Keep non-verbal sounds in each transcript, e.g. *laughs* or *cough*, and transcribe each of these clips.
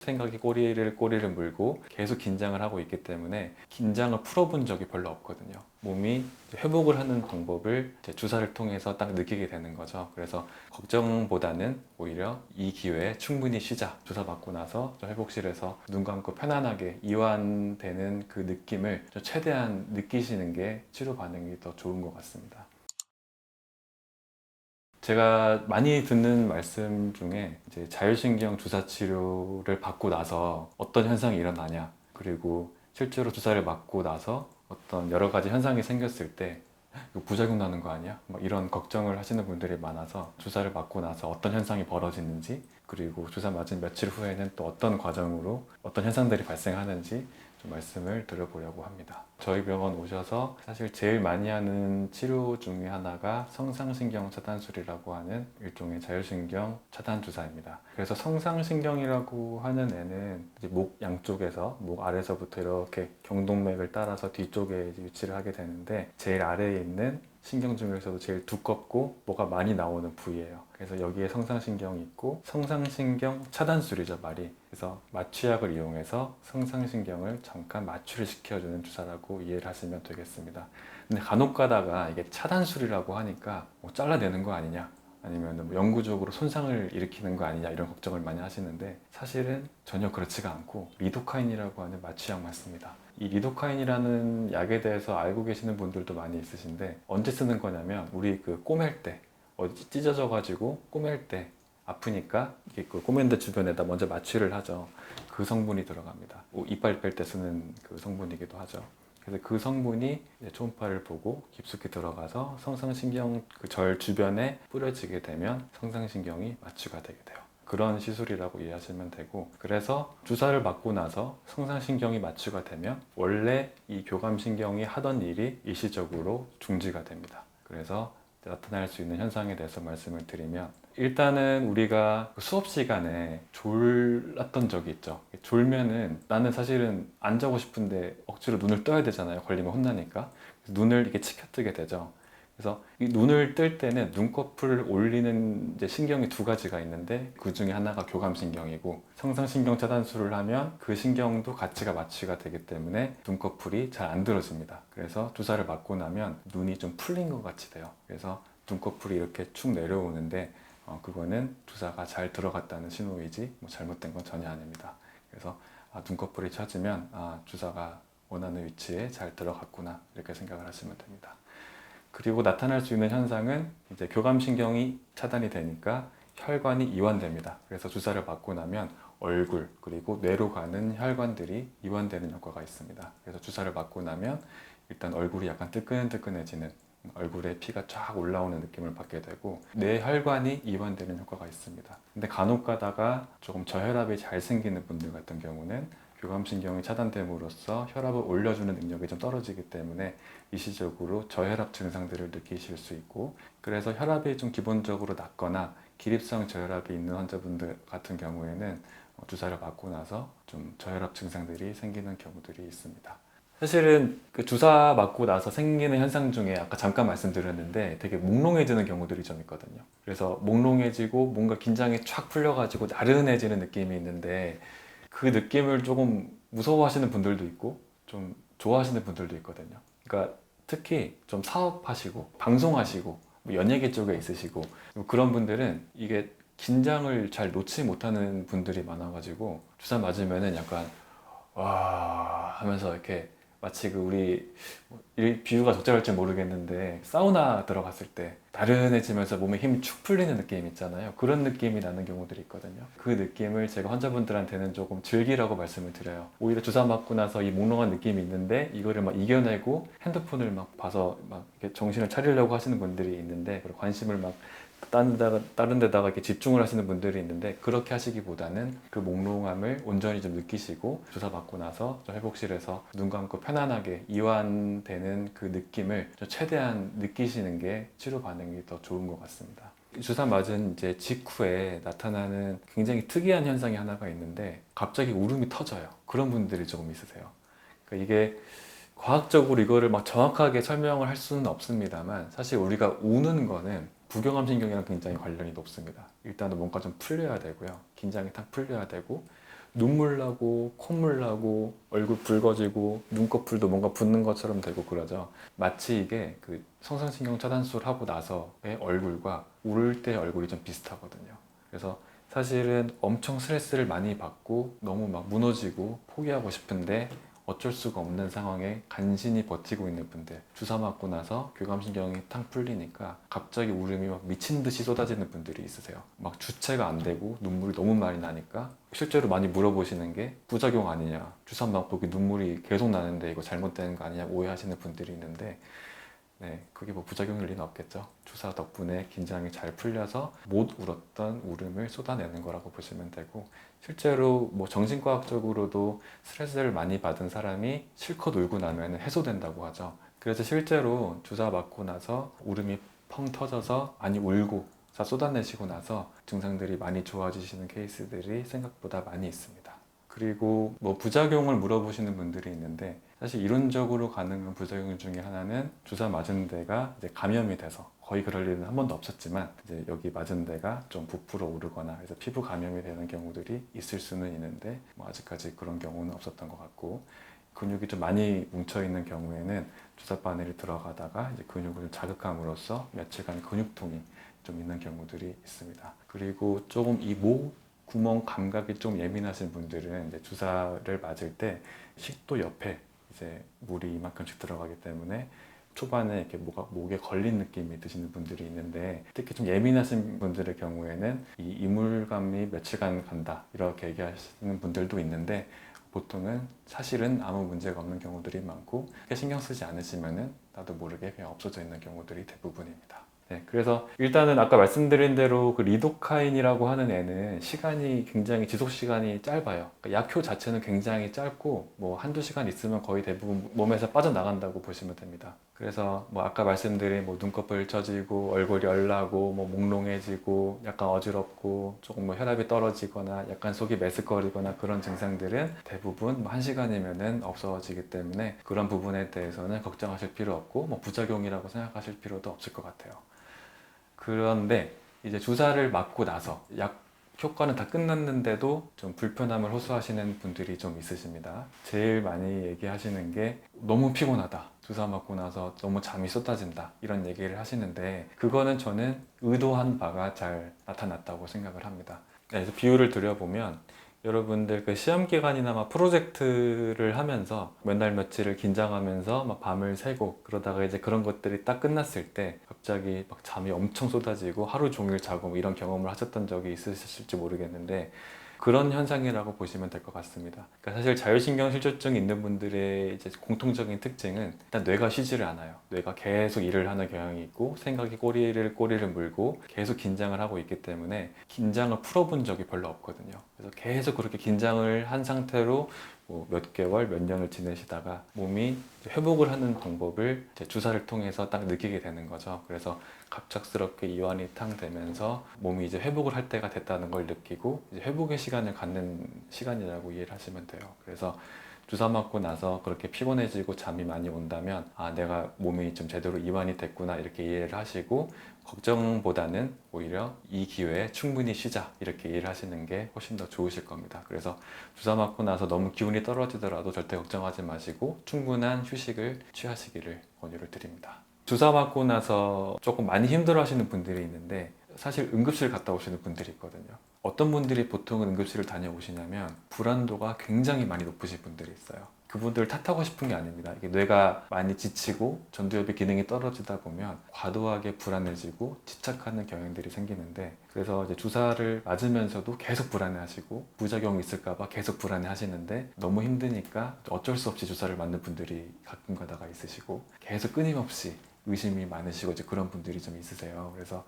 생각이 꼬리를 꼬리를 물고 계속 긴장을 하고 있기 때문에 긴장을 풀어본 적이 별로 없거든요. 몸이 회복을 하는 방법을 주사를 통해서 딱 느끼게 되는 거죠. 그래서 걱정보다는 오히려 이 기회에 충분히 쉬자. 주사 맞고 나서 저 회복실에서 눈 감고 편안하게 이완되는 그 느낌을 좀 최대한 느끼시는 게 치료 반응이 더 좋은 것 같습니다. 제가 많이 듣는 말씀 중에 이제 자율신경 주사 치료를 받고 나서 어떤 현상이 일어나냐 그리고 실제로 주사를 맞고 나서 어떤 여러 가지 현상이 생겼을 때 부작용 나는 거 아니야? 막 이런 걱정을 하시는 분들이 많아서 주사를 맞고 나서 어떤 현상이 벌어지는지 그리고 주사 맞은 며칠 후에는 또 어떤 과정으로 어떤 현상들이 발생하는지 좀 말씀을 드려보려고 합니다. 저희 병원 오셔서 사실 제일 많이 하는 치료 중에 하나가 성상신경 차단술이라고 하는 일종의 자율신경 차단 주사입니다. 그래서 성상신경이라고 하는 애는 목 양쪽에서 목 아래서부터 이렇게 경동맥을 따라서 뒤쪽에 위치를 하게 되는데 제일 아래에 있는 신경 중에서도 제일 두껍고 뭐가 많이 나오는 부위예요. 그래서 여기에 성상신경이 있고 성상신경 차단술이죠 말이. 그래서 마취약을 이용해서 성상신경을 잠깐 마취를 시켜주는 주사라고 이해를 하시면 되겠습니다. 근데 간혹 가다가 이게 차단술이라고 하니까 뭐 잘라내는 거 아니냐 아니면 뭐 영구적으로 손상을 일으키는 거 아니냐 이런 걱정을 많이 하시는데 사실은 전혀 그렇지가 않고 리도카인이라고 하는 마취약 맞습니다. 이 리도카인이라는 약에 대해서 알고 계시는 분들도 많이 있으신데 언제 쓰는 거냐면 우리 그 꼬맬 때 어디 찢어져 가지고 꼬맬 때 아프니까 이게 그 꼬맨데 주변에다 먼저 마취를 하죠. 그 성분이 들어갑니다. 뭐 이빨 뺄 때 쓰는 그 성분이기도 하죠. 그래서 그 성분이 초음파를 보고 깊숙이 들어가서 성상신경 그 절 주변에 뿌려지게 되면 성상신경이 마취가 되게 돼요. 그런 시술이라고 이해하시면 되고 그래서 주사를 맞고 나서 성상신경이 마취가 되면 원래 이 교감신경이 하던 일이 일시적으로 중지가 됩니다. 그래서 나타날 수 있는 현상에 대해서 말씀을 드리면 일단은 우리가 그 수업 시간에 졸랐던 적이 있죠. 졸면은 나는 사실은 안 자고 싶은데 억지로 눈을 떠야 되잖아요. 걸리면 혼나니까. 눈을 이렇게 치켜뜨게 되죠. 그래서 이 눈을 뜰 때는 눈꺼풀을 올리는 이제 신경이 두 가지가 있는데 그 중에 하나가 교감신경이고 성상신경 차단술을 하면 그 신경도 가치가 마취가 되기 때문에 눈꺼풀이 잘 안 들어집니다. 그래서 주사를 맞고 나면 눈이 좀 풀린 것 같이 돼요. 그래서 눈꺼풀이 이렇게 축 내려오는데 어, 그거는 주사가 잘 들어갔다는 신호이지 뭐 잘못된 건 전혀 아닙니다. 그래서 아, 눈꺼풀이 찾으면 아, 주사가 원하는 위치에 잘 들어갔구나 이렇게 생각을 하시면 됩니다. 그리고 나타날 수 있는 현상은 이제 교감신경이 차단이 되니까 혈관이 이완됩니다. 그래서 주사를 맞고 나면 얼굴 그리고 뇌로 가는 혈관들이 이완되는 효과가 있습니다. 그래서 주사를 맞고 나면 일단 얼굴이 약간 뜨끈뜨끈해지는 얼굴에 피가 쫙 올라오는 느낌을 받게 되고 뇌 혈관이 이완되는 효과가 있습니다. 근데 간혹 가다가 조금 저혈압이 잘 생기는 분들 같은 경우는 교감신경이 차단됨으로써 혈압을 올려주는 능력이 좀 떨어지기 때문에 일시적으로 저혈압 증상들을 느끼실 수 있고 그래서 혈압이 좀 기본적으로 낮거나 기립성 저혈압이 있는 환자분들 같은 경우에는 어, 주사를 맞고 나서 좀 저혈압 증상들이 생기는 경우들이 있습니다. 사실은 그 주사 맞고 나서 생기는 현상 중에 아까 잠깐 말씀드렸는데 되게 몽롱해지는 경우들이 좀 있거든요. 그래서 몽롱해지고 뭔가 긴장이 쫙 풀려가지고 나른해지는 느낌이 있는데 그 느낌을 조금 무서워하시는 분들도 있고 좀 좋아하시는 분들도 있거든요. 그러니까 특히 좀 사업하시고 방송하시고 뭐 연예계 쪽에 있으시고 그런 분들은 이게 긴장을 잘 놓지 못하는 분들이 많아가지고 주사 맞으면은 약간 와 하면서 이렇게 마치 그 우리 비유가 적절할지 모르겠는데 사우나 들어갔을 때 나른해지면서 몸에 힘이 축 풀리는 느낌 있잖아요. 그런 느낌이 나는 경우들이 있거든요. 그 느낌을 제가 환자분들한테는 조금 즐기라고 말씀을 드려요. 오히려 주사 맞고 나서 이 몽롱한 느낌이 있는데 이거를 막 이겨내고 핸드폰을 막 봐서 막 정신을 차리려고 하시는 분들이 있는데 관심을 막 다른 데다가, 다른 데다가 이렇게 집중을 하시는 분들이 있는데 그렇게 하시기보다는 그 몽롱함을 온전히 좀 느끼시고 주사 맞고 나서 저 회복실에서 눈 감고 편안하게 이완되는 그 느낌을 좀 최대한 느끼시는 게 치료 반응이 더 좋은 것 같습니다. 주사 맞은 이제 직후에 나타나는 굉장히 특이한 현상이 하나가 있는데 갑자기 울음이 터져요. 그런 분들이 조금 있으세요. 그러니까 이게 과학적으로 이거를 막 정확하게 설명을 할 수는 없습니다만 사실 우리가 우는 거는 부경감 신경이랑 굉장히 관련이 높습니다. 일단은 뭔가 좀 풀려야 되고요. 긴장이 탁 풀려야 되고 눈물 나고 콧물 나고 얼굴 붉어지고 눈꺼풀도 뭔가 붓는 것처럼 되고 그러죠. 마치 이게 그 성상신경 차단술 하고 나서의 얼굴과 울을 때 얼굴이 좀 비슷하거든요. 그래서 사실은 엄청 스트레스를 많이 받고 너무 막 무너지고 포기하고 싶은데 어쩔 수가 없는 상황에 간신히 버티고 있는 분들. 주사 맞고 나서 교감신경이 탕 풀리니까 갑자기 울음이 막 미친 듯이 쏟아지는 분들이 있으세요. 막 주체가 안 되고 눈물이 너무 많이 나니까 실제로 많이 물어보시는 게 부작용 아니냐. 주사 맞고 그 눈물이 계속 나는데 이거 잘못되는 거 아니냐 오해하시는 분들이 있는데 네, 그게 뭐 부작용일 리는 없겠죠. 주사 덕분에 긴장이 잘 풀려서 못 울었던 울음을 쏟아내는 거라고 보시면 되고 실제로 뭐 정신과학적으로도 스트레스를 많이 받은 사람이 실컷 울고 나면 해소된다고 하죠. 그래서 실제로 주사 맞고 나서 울음이 펑 터져서 많이 울고 자 쏟아내시고 나서 증상들이 많이 좋아지시는 케이스들이 생각보다 많이 있습니다. 그리고 뭐 부작용을 물어보시는 분들이 있는데 사실 이론적으로 가능한 부작용 중에 하나는 주사 맞은 데가 이제 감염이 돼서 거의 그럴 일은 한 번도 없었지만 이제 여기 맞은 데가 좀 부풀어 오르거나 해서 피부 감염이 되는 경우들이 있을 수는 있는데 뭐 아직까지 그런 경우는 없었던 것 같고 근육이 좀 많이 뭉쳐 있는 경우에는 주사 바늘이 들어가다가 이제 근육을 좀 자극함으로써 며칠간 근육통이 좀 있는 경우들이 있습니다. 그리고 조금 이목 구멍 감각이 좀 예민하신 분들은 이제 주사를 맞을 때 식도 옆에 이제 물이 이만큼씩 들어가기 때문에 초반에 이렇게 뭐가 목에 걸린 느낌이 드시는 분들이 있는데 특히 좀 예민하신 분들의 경우에는 이 이물감이 며칠간 간다 이렇게 얘기하시는 분들도 있는데 보통은 사실은 아무 문제가 없는 경우들이 많고 신경 쓰지 않으시면은 나도 모르게 그냥 없어져 있는 경우들이 대부분입니다. 네, 그래서 일단은 아까 말씀드린 대로 그 리도카인이라고 하는 애는 시간이 굉장히 지속 시간이 짧아요. 그러니까 약효 자체는 굉장히 짧고 뭐 한두 시간 있으면 거의 대부분 몸에서 빠져나간다고 보시면 됩니다. 그래서 뭐 아까 말씀드린 뭐 눈꺼풀 처지고 얼굴이 열나고 뭐 몽롱해지고 약간 어지럽고 조금 뭐 혈압이 떨어지거나 약간 속이 메스꺼리거나 그런 증상들은 대부분 뭐한 시간이면은 없어지기 때문에 그런 부분에 대해서는 걱정하실 필요 없고 뭐 부작용이라고 생각하실 필요도 없을 것 같아요. 그런데 이제 주사를 맞고 나서 약 효과는 다 끝났는데도 좀 불편함을 호소하시는 분들이 좀 있으십니다. 제일 많이 얘기하시는 게 너무 피곤하다. 주사 맞고 나서 너무 잠이 쏟아진다. 이런 얘기를 하시는데 그거는 저는 의도한 바가 잘 나타났다고 생각을 합니다. 네, 그래서 비유를 드려보면 여러분들 그 시험 기간이나 막 프로젝트를 하면서 몇 날 며칠을 긴장하면서 막 밤을 새고 그러다가 이제 그런 것들이 딱 끝났을 때 갑자기 막 잠이 엄청 쏟아지고 하루 종일 자고 뭐 이런 경험을 하셨던 적이 있으실지 모르겠는데 그런 현상이라고 보시면 될 것 같습니다. 그러니까 사실 자율신경 실조증 있는 분들의 이제 공통적인 특징은 일단 뇌가 쉬지를 않아요. 뇌가 계속 일을 하는 경향이 있고 생각이 꼬리를 꼬리를 물고 계속 긴장을 하고 있기 때문에 긴장을 풀어본 적이 별로 없거든요. 그래서 계속 그렇게 긴장을 한 상태로 뭐 몇 개월, 몇 년을 지내시다가 몸이 회복을 하는 방법을 주사를 통해서 딱 느끼게 되는 거죠. 그래서 갑작스럽게 이완이 탕 되면서 몸이 이제 회복을 할 때가 됐다는 걸 느끼고 회복의 시간을 갖는 시간이라고 이해를 하시면 돼요. 그래서 주사 맞고 나서 그렇게 피곤해지고 잠이 많이 온다면 아 내가 몸이 좀 제대로 이완이 됐구나 이렇게 이해를 하시고 걱정보다는 오히려 이 기회에 충분히 쉬자 이렇게 이해를 하시는 게 훨씬 더 좋으실 겁니다. 그래서 주사 맞고 나서 너무 기운이 떨어지더라도 절대 걱정하지 마시고 충분한 휴식을 취하시기를 권유를 드립니다. 주사 맞고 나서 조금 많이 힘들어 하시는 분들이 있는데 사실 응급실 갔다 오시는 분들이 있거든요. 어떤 분들이 보통은 응급실을 다녀오시냐면 불안도가 굉장히 많이 높으신 분들이 있어요. 그분들 탓하고 싶은 게 아닙니다. 이게 뇌가 많이 지치고 전두엽의 기능이 떨어지다 보면 과도하게 불안해지고 집착하는 경향들이 생기는데 그래서 이제 주사를 맞으면서도 계속 불안해하시고 부작용이 있을까봐 계속 불안해하시는데 너무 힘드니까 어쩔 수 없이 주사를 맞는 분들이 가끔 가다가 있으시고 계속 끊임없이 의심이 많으시고 이제 그런 분들이 좀 있으세요. 그래서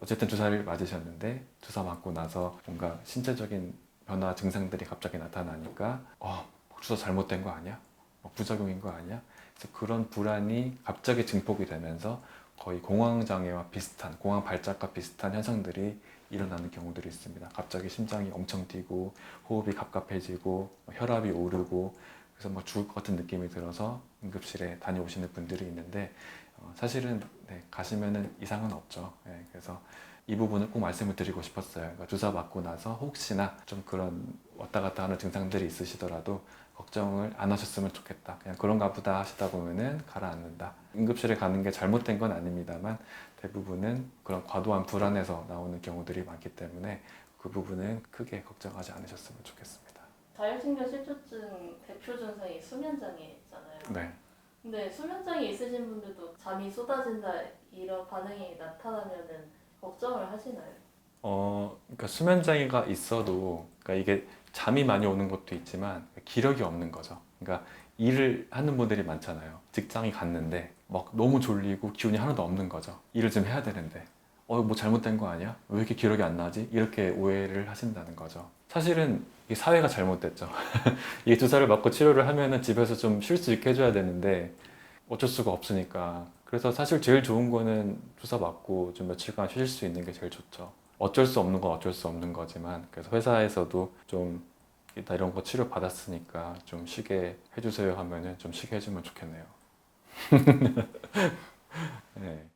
어쨌든 주사를 맞으셨는데 주사 맞고 나서 뭔가 신체적인 변화 증상들이 갑자기 나타나니까 어, 주사 잘못된 거 아니야? 어, 부작용인 거 아니야? 그래서 그런 불안이 갑자기 증폭이 되면서 거의 공황 장애와 비슷한 공황 발작과 비슷한 현상들이 일어나는 경우들이 있습니다. 갑자기 심장이 엄청 뛰고 호흡이 갑갑해지고 혈압이 오르고 그래서 뭐 죽을 것 같은 느낌이 들어서 응급실에 다녀오시는 분들이 있는데 어, 사실은 네, 가시면은 이상은 없죠. 예, 그래서 이 부분을 꼭 말씀을 드리고 싶었어요. 그러니까 주사 맞고 나서 혹시나 좀 그런 왔다 갔다 하는 증상들이 있으시더라도 걱정을 안 하셨으면 좋겠다. 그냥 그런가 보다 하시다 보면은 가라앉는다. 응급실에 가는 게 잘못된 건 아닙니다만 대부분은 그런 과도한 불안에서 나오는 경우들이 많기 때문에 그 부분은 크게 걱정하지 않으셨으면 좋겠습니다. 자율신경 실조증 대표 증상이 수면 장애잖아요. 네. 근데 수면장애 있으신 분들도 잠이 쏟아진다 이런 반응이 나타나면은 걱정을 하시나요? 어, 그러니까 수면 장애가 있어도 그러니까 이게 잠이 많이 오는 것도 있지만 기력이 없는 거죠. 그러니까 일을 하는 분들이 많잖아요. 직장에 갔는데 막 너무 졸리고 기운이 하나도 없는 거죠. 일을 좀 해야 되는데 어, 뭐 잘못된 거 아니야? 왜 이렇게 기력이 안 나지? 이렇게 오해를 하신다는 거죠. 사실은 이게 사회가 잘못됐죠. *laughs* 이게 주사를 맞고 치료를 하면은 집에서 좀 쉴 수 있게 해줘야 되는데 어쩔 수가 없으니까. 그래서 사실 제일 좋은 거는 주사 맞고 좀 며칠간 쉬실 수 있는 게 제일 좋죠. 어쩔 수 없는 건 어쩔 수 없는 거지만 그래서 회사에서도 좀나 이런 거 치료 받았으니까 좀 쉬게 해주세요 하면은 좀 쉬게 해주면 좋겠네요. *laughs*